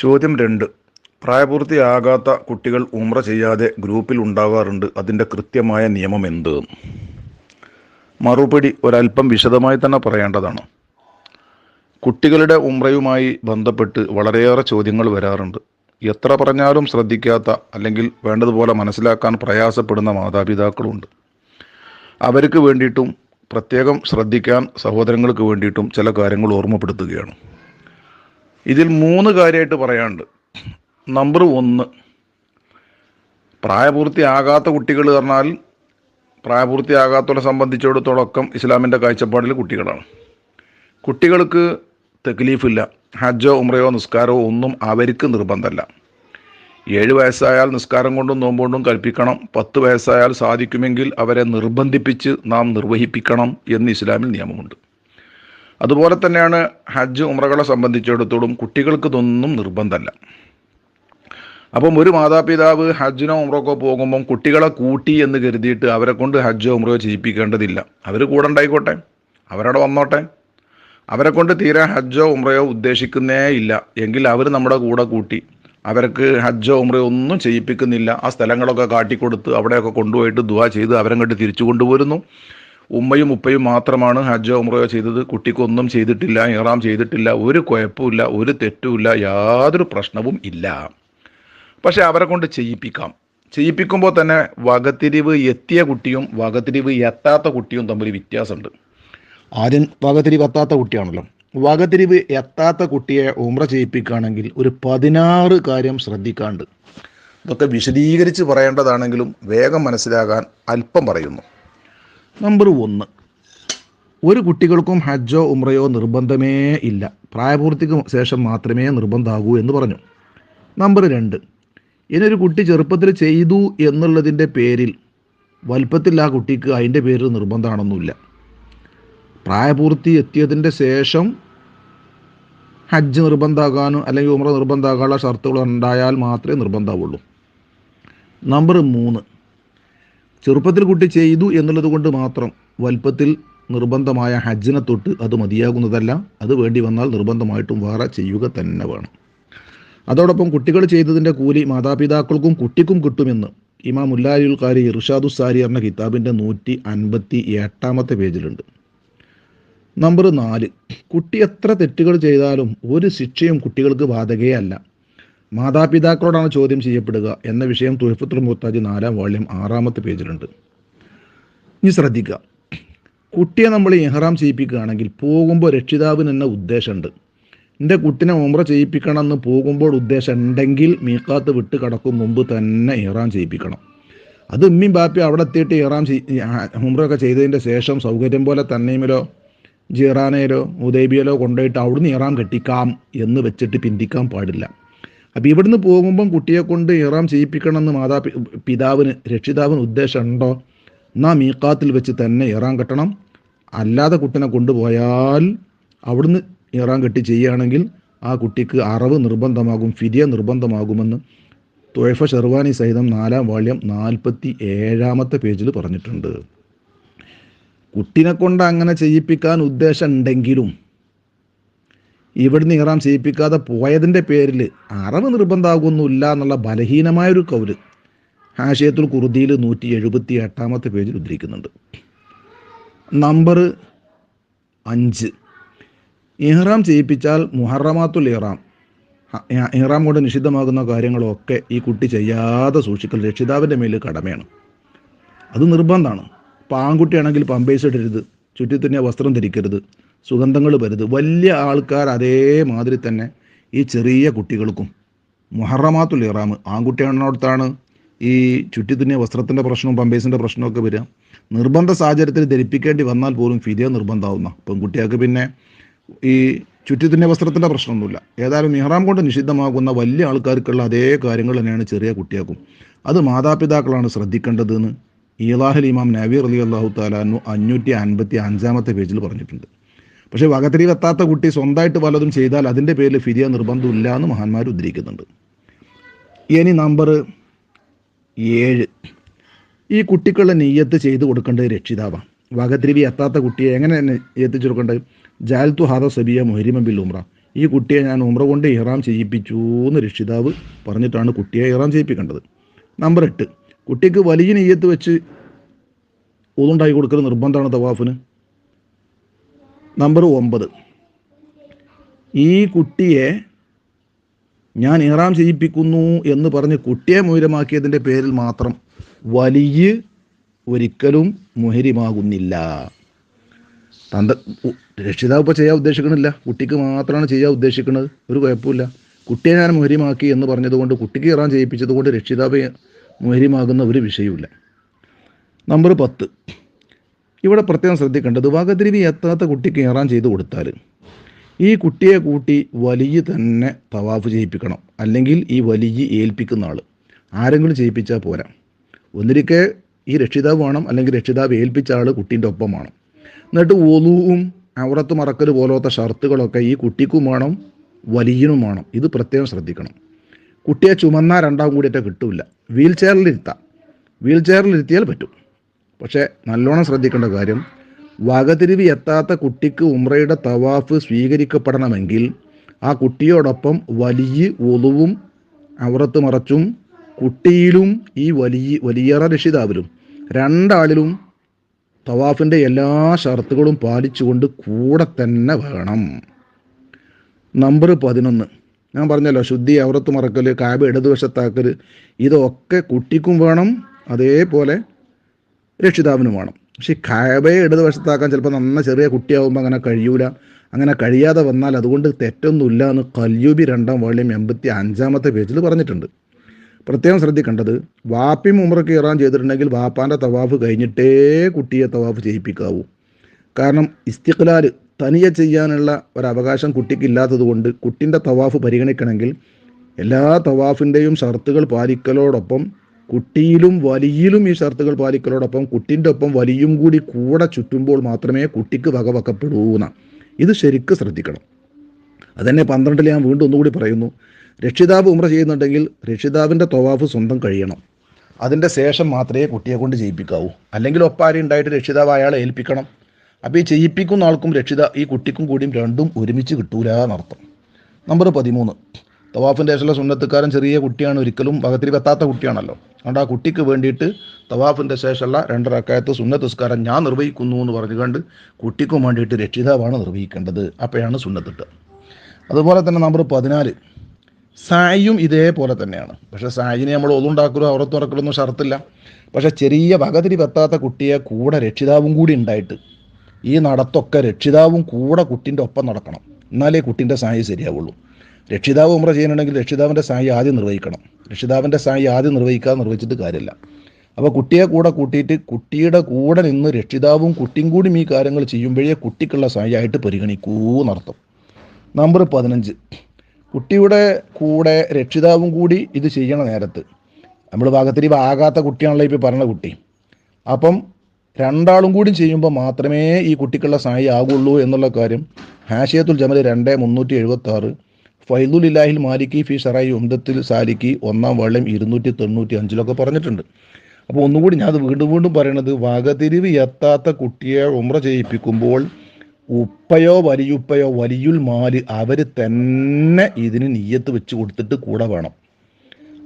ചോദ്യം രണ്ട്. പ്രായപൂർത്തിയാകാത്ത കുട്ടികൾ ഉമ്ര ചെയ്യാതെ ഗ്രൂപ്പിൽ ഉണ്ടാകാറുണ്ട്. അതിന്റെ കൃത്യമായ നിയമം എന്ത്? മറുപടി ഒരല്പം വിശദമായി തന്നെ പറയേണ്ടതാണ്. കുട്ടികളുടെ ഉമ്രയുമായി ബന്ധപ്പെട്ട് വളരെയേറെ ചോദ്യങ്ങൾ വരാറുണ്ട്. എത്ര പറഞ്ഞാലും ശ്രദ്ധിക്കാത്ത അല്ലെങ്കിൽ വേണ്ടതുപോലെ മനസ്സിലാക്കാൻ പ്രയാസപ്പെടുന്ന മാതാപിതാക്കളുണ്ട്. അവർക്ക് വേണ്ടിയിട്ടും പ്രത്യേകം ശ്രദ്ധിക്കാൻ സഹോദരങ്ങൾക്ക് വേണ്ടിയിട്ടും ചില കാര്യങ്ങൾ ഓർമ്മപ്പെടുത്തുകയാണ്. ഇതിൽ മൂന്ന് കാര്യമായിട്ട് പറയാനുണ്ട്. നമ്പർ ഒന്ന് പ്രായപൂർത്തിയാകാത്ത കുട്ടികൾ പറഞ്ഞാൽ പ്രായപൂർത്തിയാകാത്തവരെ സംബന്ധിച്ചിടത്തോളം ഇസ്ലാമിന്റെ കാഴ്ചപ്പാടിൽ കുട്ടികളാണ്. കുട്ടികൾക്ക് തെക്ലീഫില്ല ഹജ്ജോ ഉമ്രയോ നിസ്കാരമോ ഒന്നും അവർക്ക് നിർബന്ധമല്ല. ഏഴ് വയസ്സായാൽ നിസ്കാരം കൊണ്ടും നോമ്പുകൊണ്ടും കൽപ്പിക്കണം പത്ത് വയസ്സായാൽ സാധിക്കുമെങ്കിൽ അവരെ നിർബന്ധിപ്പിച്ച് നാം നിർവഹിപ്പിക്കണം എന്ന് ഇസ്ലാമിൽ നിയമമുണ്ട്. അതുപോലെ തന്നെയാണ് ഹജ്ജ് ഉമ്രകളെ സംബന്ധിച്ചിടത്തോളം കുട്ടികൾക്ക് ഇതൊന്നും നിർബന്ധമല്ല. അപ്പം ഒരു മാതാപിതാവ് ഹജ്ജിനോ ഉമ്രക്കോ പോകുമ്പം കുട്ടികളെ കൂട്ടി എന്ന് കരുതിയിട്ട് അവരെ കൊണ്ട് ഹജ്ജോ ഉമ്രയോ ചെയ്യിപ്പിക്കേണ്ടതില്ല. അവർ കൂടെ ഉണ്ടായിക്കോട്ടെ? അവരവിടെ വന്നോട്ടെ? അവരെ കൊണ്ട് തീരെ ഹജ്ജോ ഉമ്രയോ ഉദ്ദേശിക്കുന്നേ ഇല്ല. എങ്കിൽ അവർ നമ്മുടെ കൂടെ കൂട്ടി അവർക്ക് ഹജ്ജോ ഉമ്രയോ ഒന്നും ചെയ്യിപ്പിക്കുന്നില്ല. ആ സ്ഥലങ്ങളൊക്കെ കാട്ടിക്കൊടുത്ത് അവിടെയൊക്കെ കൊണ്ടുപോയിട്ട് ദുവാ ചെയ്ത് അവരങ്ങോട്ട് തിരിച്ചു കൊണ്ടുപോരുന്നു. ഉമ്മയും ഉപ്പയും മാത്രമാണ് ഹജ്ജോ ഉമ്രയോ ചെയ്തത്. കുട്ടിക്കൊന്നും ചെയ്തിട്ടില്ല ഇറാം ചെയ്തിട്ടില്ല ഒരു കുഴപ്പമില്ല ഒരു തെറ്റുമില്ല യാതൊരു പ്രശ്നവും ഇല്ല. പക്ഷെ അവരെ കൊണ്ട് ചെയ്യിപ്പിക്കാം. ചെയ്യിപ്പിക്കുമ്പോൾ തന്നെ വകതിരിവ് എത്തിയ കുട്ടിയും വകതിരിവ് എത്താത്ത കുട്ടിയും തമ്മിൽ വ്യത്യാസമുണ്ട്. ആദ്യം വകതിരിവ് എത്താത്ത കുട്ടിയാണല്ലോ. വകതിരിവ് എത്താത്ത കുട്ടിയെ ഉമ്ര ചെയ്യിപ്പിക്കുകയാണെങ്കിൽ ഒരു പതിനാറ് കാര്യം ശ്രദ്ധിക്കാണ്ട്. ഇതൊക്കെ വിശദീകരിച്ച് പറയേണ്ടതാണെങ്കിലും വേഗം മനസ്സിലാകാൻ അല്പം പറയുന്നു. നമ്പർ ഒന്ന് ഒരു കുട്ടികൾക്കും ഹജ്ജോ ഉമ്രയോ നിർബന്ധമേ ഇല്ല. പ്രായപൂർത്തിക്ക് ശേഷം മാത്രമേ നിർബന്ധമാകൂ എന്ന് പറഞ്ഞു. നമ്പർ രണ്ട്. ഇനിയൊരു കുട്ടി ചെറുപ്പത്തിൽ ചെയ്തു എന്നുള്ളതിന്റെ പേരിൽ വലുപ്പത്തിൽ ആ കുട്ടിക്ക് അതിന്റെ പേരിൽ നിർബന്ധമാണെന്നില്ല പ്രായപൂർത്തി എത്തിയതിന്റെ ശേഷം ഹജ്ജ് നിർബന്ധമാകാനും അല്ലെങ്കിൽ ഉമ്ര നിർബന്ധമാകാനുള്ള ഷർത്തുകൾ ഉണ്ടായാൽ മാത്രമേ നിർബന്ധമാവുള്ളൂ നമ്പർ മൂന്ന്. ചെറുപ്പത്തിൽ കുട്ടി ചെയ്തു എന്നുള്ളത് കൊണ്ട് മാത്രം വലുപ്പത്തിൽ നിർബന്ധമായ ഹജ്ജിനെ തൊട്ട് അത് മതിയാകുന്നതല്ല. അത് വേണ്ടി വന്നാൽ നിർബന്ധമായിട്ടും വേറെ ചെയ്യുക തന്നെ വേണം. അതോടൊപ്പം കുട്ടികൾ ചെയ്തതിന്റെ കൂലി മാതാപിതാക്കൾക്കും കുട്ടിക്കും കിട്ടുമെന്ന് ഇമാം മുല്ലാരിൽ കാരി ഇർഷാദു സാരി എന്ന കിതാബിന്റെ നൂറ്റി അൻപത്തി എട്ടാമത്തെ പേജിലുണ്ട്. നമ്പർ നാല് കുട്ടി എത്ര തെറ്റുകൾ ചെയ്താലും ഒരു ശിക്ഷയും കുട്ടികൾക്ക് ബാധകയേ അല്ല മാതാപിതാക്കളോടാണ് ചോദ്യം ചെയ്യപ്പെടുക എന്ന വിഷയം തുൽഫത്തുൽ മുത്താജ് നാലാം വോള്യം ആറാമത്തെ പേജിലുണ്ട്. ഇനി ശ്രദ്ധിക്കുക. കുട്ടിയെ നമ്മൾ ഇഹ്റാം ചെയ്യിപ്പിക്കുകയാണെങ്കിൽ പോകുമ്പോൾ രക്ഷിതാവിന് എന്ന ഉദ്ദേശമുണ്ട്. എന്റെ കുട്ടിനെ ഉമ്ര ചെയ്യിപ്പിക്കണം എന്ന് പോകുമ്പോൾ ഉദ്ദേശം ഉണ്ടെങ്കിൽ മീക്കാത്ത് വിട്ട് കടക്കും മുമ്പ് തന്നെ ഇഹ്റാം ചെയ്യിപ്പിക്കണം. അത് ഉമ്മിയും ബാപ്പി അവിടെ എത്തിയിട്ട് ഇഹ്റാം ഉമ്രയൊക്കെ ചെയ്തതിന്റെ ശേഷം സൗകര്യം പോലെ തന്നെയുമല്ലോ ജിറാനയിലോ ഉദൈബിയയിലോ കൊണ്ടുപോയിട്ട് അവിടുന്ന് ഇറാം കെട്ടിക്കാം എന്ന് വെച്ചിട്ട് പിന്തിക്കാൻ പാടില്ല. അപ്പോൾ ഇവിടുന്ന് പോകുമ്പം കുട്ടിയെ കൊണ്ട് ഇറാം ചെയ്യിപ്പിക്കണമെന്ന് മാതാ പിതാവിന് രക്ഷിതാവിന് ഉദ്ദേശം ഉണ്ടോ എന്നാൽ മീക്കാത്തിൽ വെച്ച് തന്നെ ഇറാം കെട്ടണം. അല്ലാതെ കുട്ടിനെ കൊണ്ടുപോയാൽ അവിടുന്ന് ഇറാം കെട്ടി ചെയ്യുകയാണെങ്കിൽ ആ കുട്ടിക്ക് അറിവ് നിർബന്ധമാകും ഫിരിയ നിർബന്ധമാകുമെന്ന് തൊഴഫ ഷെർവാനി സഹിതം നാലാം വാള്യം നാൽപ്പത്തി ഏഴാമത്തെ പേജിൽ പറഞ്ഞിട്ടുണ്ട്. കുട്ടിനെ കൊണ്ട് അങ്ങനെ ചെയ്യിപ്പിക്കാൻ ഉദ്ദേശം ഉണ്ടെങ്കിലും ഇവിടുന്ന് ഇറാം ചെയ്യിപ്പിക്കാതെ പോയതിന്റെ പേരിൽ അറവ് നിർബന്ധമാകുന്നില്ല എന്നുള്ള ബലഹീനമായൊരു കൗര് ഹാഷിയത്തുൽ കുറുതിയിൽ നൂറ്റി എഴുപത്തി എട്ടാമത്തെ പേജിൽ ഉദ്ധരിക്കുന്നുണ്ട്. നമ്പർ അഞ്ച്. ഇഹ്റാം ചെയ്യിപ്പിച്ചാൽ മുഹറമാത്തുൽ ഇഹ്റാം. ഇഹ്റാം കൊണ്ട് നിഷിദ്ധമാകുന്ന കാര്യങ്ങളൊക്കെ ഈ കുട്ടി ചെയ്യാതെ സൂക്ഷിക്കൽ രക്ഷിതാവിന്റെ മേൽ കടമയാണ്. അത് നിർബന്ധമാണ്. ഇപ്പോൾ ആൺകുട്ടിയാണെങ്കിൽ പമ്പേഴ്സ് ഇടരുത് ചുറ്റിത്തന്നെ വസ്ത്രം ധരിക്കരുത്. സുഗന്ധങ്ങൾ വരുത് വലിയ ആൾക്കാർ അതേമാതിരി തന്നെ ഈ ചെറിയ കുട്ടികൾക്കും മുഹറമാത്തുൽ ഇറാം ആൺകുട്ടിയാണോടത്താണ് ഈ ചുറ്റിത്തുന്നിയ വസ്ത്രത്തിന്റെ പ്രശ്നവും പമ്പേഴ്സിന്റെ പ്രശ്നമൊക്കെ വരിക. നിർബന്ധ സാഹചര്യത്തിൽ ധരിപ്പിക്കേണ്ടി വന്നാൽ പോലും ഫിദിയ നിർബന്ധമാവുന്ന പെൺകുട്ടികൾക്ക് പിന്നെ ഈ ചുറ്റിത്തുന്നിയ വസ്ത്രത്തിന്റെ പ്രശ്നമൊന്നുമില്ല. ഏതായാലും ഇഹ്റാം കൊണ്ട് നിഷിദ്ധമാകുന്ന വലിയ ആൾക്കാർക്കുള്ള അതേ കാര്യങ്ങൾ തന്നെയാണ് ചെറിയ കുട്ടികൾക്കും. അത് മാതാപിതാക്കളാണ് ശ്രദ്ധിക്കേണ്ടതെന്ന് ഈലാഹൽ ഇമാം നവീർ അലി അള്ളാഹു താലാനു അഞ്ഞൂറ്റി അൻപത്തി അഞ്ചാമത്തെ പേജിൽ പറഞ്ഞിട്ടുണ്ട്. പക്ഷേ വകതിരിവെത്താത്ത കുട്ടി സ്വന്തമായിട്ട് പലതും ചെയ്താൽ അതിന്റെ പേരിൽ ഫിരിയ നിർബന്ധമില്ല എന്ന് മഹാന്മാർ ഉദ്ധരിക്കുന്നുണ്ട്. ഇനി നമ്പർ ഏഴ്. ഈ കുട്ടിക്കുള്ള നെയ്യത്ത് ചെയ്തു കൊടുക്കേണ്ടത് രക്ഷിതാവാണ്. വകതിരിവി എത്താത്ത കുട്ടിയെ എങ്ങനെ എത്തിച്ചു കൊടുക്കേണ്ടത്? ജാൽത്തു ഹാദ സബിയ മുഹരിമ ബിൽ ഉമ്ര ഈ കുട്ടിയെ ഞാൻ ഉമ്ര കൊണ്ട് ഇഹ്റാം ചെയ്യിപ്പിച്ചു എന്ന് രക്ഷിതാവ് പറഞ്ഞിട്ടാണ് കുട്ടിയെ ഇഹ്റാം ചെയ്യിപ്പിക്കേണ്ടത്. നമ്പർ എട്ട്. കുട്ടിക്ക് വലിയ നെയ്യത്ത് വെച്ച് ഊതുണ്ടാക്കി കൊടുക്കുന്ന നിർബന്ധമാണ് തവാഫിന്. നമ്പർ ഒമ്പത്. ഈ കുട്ടിയെ ഞാൻ ഇഹ്റാം ചെയ്യിപ്പിക്കുന്നു എന്ന് പറഞ്ഞ് കുട്ടിയെ മുഹിരമാക്കിയതിന്റെ പേരിൽ മാത്രം വലിയ ഒരിക്കലും മുഹരിമാകുന്നില്ല. തന്ത രക്ഷിതാവ് ഇപ്പോൾ ചെയ്യാൻ ഉദ്ദേശിക്കണില്ല. കുട്ടിക്ക് മാത്രമാണ് ചെയ്യാൻ ഉദ്ദേശിക്കുന്നത് ഒരു കുഴപ്പമില്ല കുട്ടിയെ ഞാൻ മുഹരിമാക്കി എന്ന് പറഞ്ഞതുകൊണ്ട് കുട്ടിക്ക് ഇറാൻ ചെയ്യിപ്പിച്ചതുകൊണ്ട് രക്ഷിതാവ് മുഹരിമാകുന്ന ഒരു വിഷയമില്ല നമ്പർ പത്ത്. ഇവിടെ പ്രത്യേകം ശ്രദ്ധിക്കേണ്ടത് വകതിരിവി എത്താത്ത കുട്ടിക്ക് ഇറാൻ ചെയ്തു കൊടുത്താൽ ഈ കുട്ടിയെ കൂട്ടി വലിയ തന്നെ തവാഫ് ചെയ്യിപ്പിക്കണം. അല്ലെങ്കിൽ ഈ വലിയ ഏൽപ്പിക്കുന്ന ആൾ ആരെങ്കിലും ചെയ്യിപ്പിച്ചാൽ പോരാ. ഒന്നിരിക്കെ ഈ രക്ഷിതാവ് വേണം അല്ലെങ്കിൽ രക്ഷിതാവ് ഏൽപ്പിച്ച ആൾ കുട്ടീന്റെ ഒപ്പം വേണം. എന്നിട്ട് ഒലുവും അവിടത്ത് മറക്കൽ പോലത്തെ ഷർത്തുകളൊക്കെ ഈ കുട്ടിക്കും വേണം വലിയനും വേണം. ഇത് പ്രത്യേകം ശ്രദ്ധിക്കണം. കുട്ടിയെ ചുമന്നാൽ രണ്ടാം കൂടിയിട്ട് കിട്ടില്ല വീൽ ചെയറിലിരുത്താം. വീൽ ചെയറിലിരുത്തിയാൽ പറ്റും. പക്ഷേ നല്ലോണം ശ്രദ്ധിക്കേണ്ട കാര്യം വകതിരിവ് എത്താത്ത കുട്ടിക്ക് ഉമ്രയുടെ തവാഫ് സ്വീകരിക്കപ്പെടണമെങ്കിൽ ആ കുട്ടിയോടൊപ്പം വലിയ ഒതുവും അവറത്ത് മറച്ചും കുട്ടിയിലും ഈ വലിയ വലിയറ രക്ഷിതാവിലും രണ്ടാളിലും തവാഫിന്റെ എല്ലാ ഷർത്തുകളും പാലിച്ചുകൊണ്ട് കൂടെ തന്നെ വേണം. നമ്പർ പതിനൊന്ന്. ഞാൻ പറഞ്ഞല്ലോ ശുദ്ധി അവറത്ത് മറക്കൽ കാബ് ഇടതുവശത്താക്കൽ ഇതൊക്കെ കുട്ടിക്കും വേണം. അതേപോലെ രക്ഷിതാവിനും വേണം പക്ഷേ കാബയെ ഇടതുവശത്താക്കാൻ ചിലപ്പോൾ നന്ന ചെറിയ കുട്ടിയാവുമ്പോൾ അങ്ങനെ കഴിയൂല. അങ്ങനെ കഴിയാതെ വന്നാൽ അതുകൊണ്ട് തെറ്റൊന്നുമില്ല എന്ന് കല്യൂബി രണ്ടാം വോളിയം എൺപത്തി അഞ്ചാമത്തെ പേജിൽ പറഞ്ഞിട്ടുണ്ട്. പ്രത്യേകം ശ്രദ്ധിക്കേണ്ടത് വാപ്പിയും ഉമ്രക്ക് ഇറാൻ ചെയ്തിട്ടുണ്ടെങ്കിൽ വാപ്പാന്റെ തവാഫ് കഴിഞ്ഞിട്ടേ കുട്ടിയെ തവാഫ് ചെയ്യിപ്പിക്കാവൂ. കാരണം ഇസ്തിഖ്ലാൽ തനിയെ ചെയ്യാനുള്ള ഒരവകാശം കുട്ടിക്ക് ഇല്ലാത്തത് കൊണ്ട് കുട്ടിന്റെ തവാഫ് പരിഗണിക്കണമെങ്കിൽ എല്ലാ തവാഫിന്റെയും ഷർത്തുകൾ പാലിക്കലോടൊപ്പം കുട്ടിയിലും വലിയിലും ഈ ഷർത്തുകൾ പാലിക്കലോടൊപ്പം കുട്ടിന്റെ ഒപ്പം വലിയും കൂടി കൂടെ ചുറ്റുമ്പോൾ മാത്രമേ കുട്ടിക്ക് വകവെക്കപ്പെടൂന്ന ഇത് ശരിക്ക് ശ്രദ്ധിക്കണം. അതന്നെ പന്ത്രണ്ടിൽ ഞാൻ വീണ്ടും ഒന്നുകൂടി പറയുന്നു. രക്ഷിതാവ് ഉമ്ര ചെയ്യുന്നുണ്ടെങ്കിൽ രക്ഷിതാവിന്റെ തൊവാഫ് സ്വന്തം കഴിയണം. അതിന്റെ ശേഷം മാത്രമേ കുട്ടിയെ കൊണ്ട് ചെയ്യിപ്പിക്കാവൂ. അല്ലെങ്കിൽ ഒപ്പാരി ഉണ്ടായിട്ട് രക്ഷിതാവ് അയാളെ ഏൽപ്പിക്കണം. അപ്പോൾ ഈ ചെയ്യിപ്പിക്കുന്ന ആൾക്കും രക്ഷിത ഈ കുട്ടിക്കും കൂടിയും രണ്ടും ഒരുമിച്ച് കിട്ടൂല നമ്പർ പതിമൂന്ന്. തവാഫിന്റെ ശേഷമുള്ള സുന്നത്തുകാരൻ ചെറിയ കുട്ടിയാണ് ഒരിക്കലും ഭഗത്തിൽ എത്താത്ത കുട്ടിയാണല്ലോ. അതുകൊണ്ട് ആ കുട്ടിക്ക് വേണ്ടിയിട്ട് തവാഫിന്റെ ശേഷമുള്ള രണ്ടരക്കായത്ത് സുന്നത്ത് നിസ്കാരം ഞാൻ നിർവഹിക്കുന്നു എന്ന് പറഞ്ഞുകൊണ്ട് കുട്ടിക്കും വേണ്ടിയിട്ട് രക്ഷിതാവാണ് നിർവഹിക്കേണ്ടത്. അപ്പോഴാണ് സുന്നത്തിട്ട് അതുപോലെ തന്നെ നമ്പർ പതിനാല് സായും ഇതേപോലെ തന്നെയാണ്. പക്ഷേ സായിനെ നമ്മൾ ഒതുണ്ടാക്കലോ അവറത്ത് തുറക്കലൊന്നും ഷർത്തില്ല. പക്ഷേ ചെറിയ വകതിരി വെത്താത്ത കുട്ടിയെ കൂടെ രക്ഷിതാവും കൂടി ഉണ്ടായിട്ട് ഈ നടത്തൊക്കെ രക്ഷിതാവും കൂടെ കുട്ടിന്റെ ഒപ്പം നടക്കണം. എന്നാലേ കുട്ടിന്റെ സായി ശരിയാവുള്ളൂ. രക്ഷിതാവ് ഉമ്ര ചെയ്യണമെങ്കിൽ രക്ഷിതാവിന്റെ സായി ആദ്യം നിർവഹിക്കണം. രക്ഷിതാവിന്റെ സായി ആദ്യം നിർവഹിക്കാതെ നിർവഹിച്ചിട്ട് കാര്യമില്ല. അപ്പോൾ കുട്ടിയെ കൂടെ കൂട്ടിയിട്ട് കുട്ടിയുടെ കൂടെ നിന്ന് രക്ഷിതാവും കുട്ടിയും കൂടി ഈ കാര്യങ്ങൾ ചെയ്യുമ്പോഴേ കുട്ടിക്കുള്ള സായി ആയിട്ട് പരിഗണിക്കൂ എന്നർത്ഥം. നമ്പർ പതിനഞ്ച്. കുട്ടിയുടെ കൂടെ രക്ഷിതാവും കൂടി ഇത് ചെയ്യണ നേരത്ത് നമ്മൾ ഭാഗത്തിരിവ് ആകാത്ത കുട്ടിയാണല്ലോ ഇപ്പോൾ പറഞ്ഞ കുട്ടി. അപ്പം രണ്ടാളും കൂടി ചെയ്യുമ്പോൾ മാത്രമേ ഈ കുട്ടിക്കുള്ള സായി ആകുള്ളൂ എന്നുള്ള കാര്യം ഹാഷിയത്തുൽ ജമൽ രണ്ട് മുന്നൂറ്റി എഴുപത്തി ആറ് ഫൈദുൽ ഇലാഹിൽ മാലിക്കി ഫി ഷറായി ഉംദത്തിൽ സാലിക്കി ഒന്നാം വള്ളം ഇരുന്നൂറ്റി തൊണ്ണൂറ്റി അഞ്ചിലൊക്കെ പറഞ്ഞിട്ടുണ്ട്. അപ്പോൾ ഒന്നുകൂടി ഞാൻ അത് വീണ്ടും വീണ്ടും പറയണത് വകതിരിവ് എത്താത്ത കുട്ടിയെ ഉമ്ര ചെയ്യിപ്പിക്കുമ്പോൾ ഉപ്പയോ വലിയുപ്പയോ വലിയുൽ മാൽ അവർ തന്നെ ഇതിന് നീയത്ത് വെച്ച് കൊടുത്തിട്ട് കൂടെ വേണം.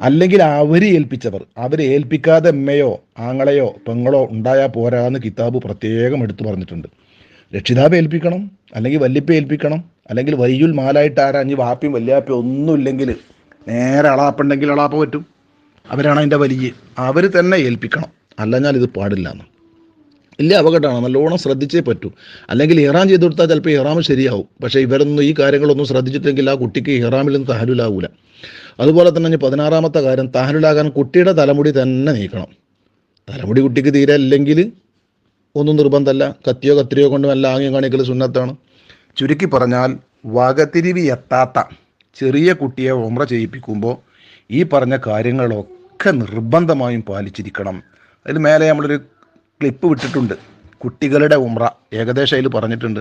അല്ലെങ്കിൽ അവർ ഏൽപ്പിച്ചവർ അവരെ ഏൽപ്പിക്കാതെ അമ്മയോ ആങ്ങളെയോ പെങ്ങളോ ഉണ്ടായാൽ പോരാന്ന് കിതാബ് പ്രത്യേകം എടുത്തു പറഞ്ഞിട്ടുണ്ട്. രക്ഷിതാവ് ഏൽപ്പിക്കണം അല്ലെങ്കിൽ വല്യപ്പ ഏൽപ്പിക്കണം അല്ലെങ്കിൽ വയ്യുൽ മാലായിട്ട് ആരാഞ്ഞ് വാപ്പയും വല്യാപ്പയും ഒന്നുമില്ലെങ്കിൽ നേരെ അളാപ്പുണ്ടെങ്കിൽ അളാപ്പ പറ്റും. അവരാണ് അതിന്റെ വലിയ അവർ തന്നെ ഏൽപ്പിക്കണം. അല്ലഞ്ഞാൽ ഇത് പാടില്ല എന്ന്. ഇല്ല അപകടമാണ്. നല്ലോണം ശ്രദ്ധിച്ചേ പറ്റൂ. അല്ലെങ്കിൽ ഇഹ്റാം ചെയ്ത് കൊടുത്താൽ ചിലപ്പോൾ ഇഹ്റാം ശരിയാവും. പക്ഷേ ഇവരൊന്നും ഈ കാര്യങ്ങളൊന്നും ശ്രദ്ധിച്ചിട്ടെങ്കിൽ ആ കുട്ടിക്ക് ഇറാമിൽ നിന്ന് അതുപോലെ തന്നെ ഇനി പതിനാറാമത്തെ കാര്യം തഹലുലാകാൻ കുട്ടിയുടെ തലമുടി തന്നെ നീക്കണം. തലമുടി കുട്ടിക്ക് തീരെ അല്ലെങ്കിൽ ഒന്നും നിർബന്ധമല്ല കത്തിയോ കത്തിരിയോ കൊണ്ടും എല്ലാ ആംഗ്യം കാണിക്കൽ സുന്നത്താണ്. ചുരുക്കി പറഞ്ഞാൽ വകതിരിവി എത്താത്ത ചെറിയ കുട്ടിയെ ഉമ്ര ചെയ്യിപ്പിക്കുമ്പോൾ ഈ പറഞ്ഞ കാര്യങ്ങളൊക്കെ നിർബന്ധമായും പാലിച്ചിരിക്കണം. അതിൽ മേലെ നമ്മളൊരു ക്ലിപ്പ് വിട്ടിട്ടുണ്ട്. കുട്ടികളുടെ ഉമ്ര ഏകദേശം അതിൽ പറഞ്ഞിട്ടുണ്ട്.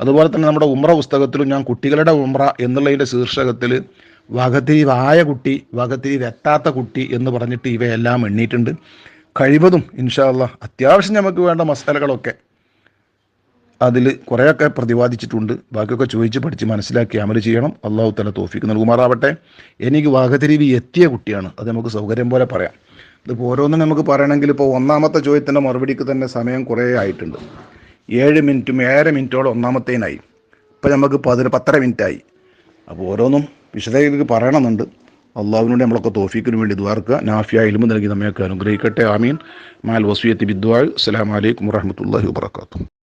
അതുപോലെ തന്നെ നമ്മുടെ ഉമ്ര പുസ്തകത്തിലും ഞാൻ കുട്ടികളുടെ ഉമ്ര എന്നുള്ളതിന്റെ ശീർഷകത്തിൽ വകതിരിവായ കുട്ടി വകതിരിവെത്താത്ത കുട്ടി എന്ന് പറഞ്ഞിട്ട് ഇവയെല്ലാം എണ്ണിയിട്ടുണ്ട്. കഴിവതും ഇൻഷാല്ല അത്യാവശ്യം നമുക്ക് വേണ്ട മസാലകളൊക്കെ അതിൽ കുറേയൊക്കെ പ്രതിപാദിച്ചിട്ടുണ്ട്. ബാക്കിയൊക്കെ ചോദിച്ച് പഠിച്ച് മനസ്സിലാക്കി അമൽ ചെയ്യണം. അള്ളാഹു തല തോഫിക്ക് നൽകുമാറാവട്ടെ. എനിക്ക് വാഗതിരിവി എത്തിയ കുട്ടിയാണ്. അത് നമുക്ക് സൗകര്യം പോലെ പറയാം. ഇതിപ്പോൾ ഓരോന്നും നമുക്ക് പറയണമെങ്കിൽ ഇപ്പോൾ ഒന്നാമത്തെ ചോദ്യത്തിന്റെ മറുപടിക്ക് തന്നെ സമയം കുറേ ആയിട്ടുണ്ട്. ഏഴ് മിനിറ്റും ഏഴര മിനിറ്റോളം ഒന്നാമത്തേനായി. ഇപ്പം നമുക്ക് പതിന പത്തര മിനിറ്റായി. അപ്പോൾ ഓരോന്നും വിശദീകരിക്ക് പറയണമെന്നുണ്ട്. അള്ളാഹുവിനോട് നമ്മളൊക്കെ തോഫീക്കിന് വേണ്ടി ദ്വാർക്കുക നാഫിയ ഇൽമ നൽകി നമ്മയൊക്കെ അനുഗ്രഹിക്കട്ടെ. ആമീൻ. മാൽ വസീയത്തി ബിദ്വാൾ അസ്സലാമലൈക്കും വറഹമത്തല്ലാഹി വാബർക്കാത്തു